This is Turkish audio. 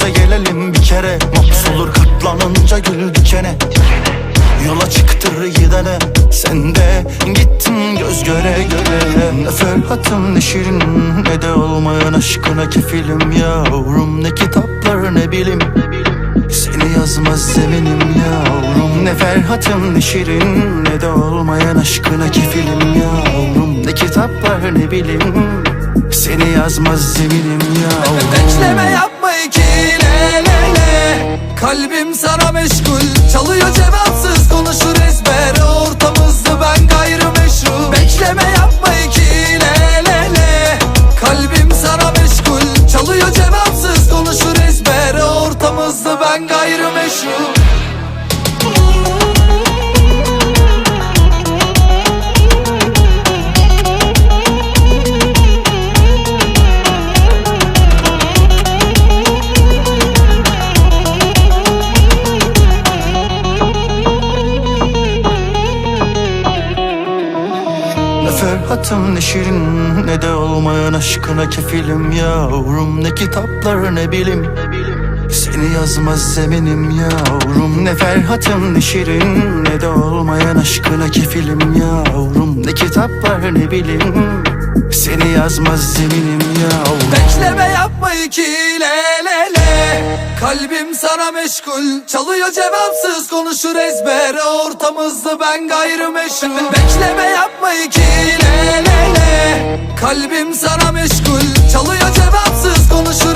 de gelelim bir kere. Mahpus katlanınca gül dikene. Yola çıktır gidene. Sen de gittin göz göre göre. Ne Ferhat'ım ne Şirin Ne de olmayan aşkına kefilim yavrum. Ne kitaplar ne bilim. Seni yazmaz zeminim yavrum. Ne Ferhat'ım ne Şirin Ne de olmayan aşkına kefilim yavrum. Ne kitaplar ne bilim. Seni yazmaz zeminim yavrum Kalbim sana meşgul Çalıyor cevapsız konuşur ezber. Ortamızda ben gayrimeşru. Bekleme yapma iki le le le. Kalbim sana meşgul Çalıyor cevapsız konuşur ezber. Ortamızda ben gayrimeşru Ne Ferhat'ım ne Şirin Ne de olmayan aşkına kefilim yavrum. Ne kitaplar ne bilim. Seni yazmaz zeminim yavrum. Ne Ferhat'ım ne Şirin Ne de olmayan aşkına kefilim yavrum. Ne kitaplar ne bilim. Seni yazmaz zeminim yavrum. Bekleme yapma iki le le le Kalbim sana meşgul Çalıyor cevapsız konuşur ezber. Ortamızda ben gayrimeşru Bekleme yapma iki le le le. Kalbim sana meşgul Çalıyor cevapsız konuşur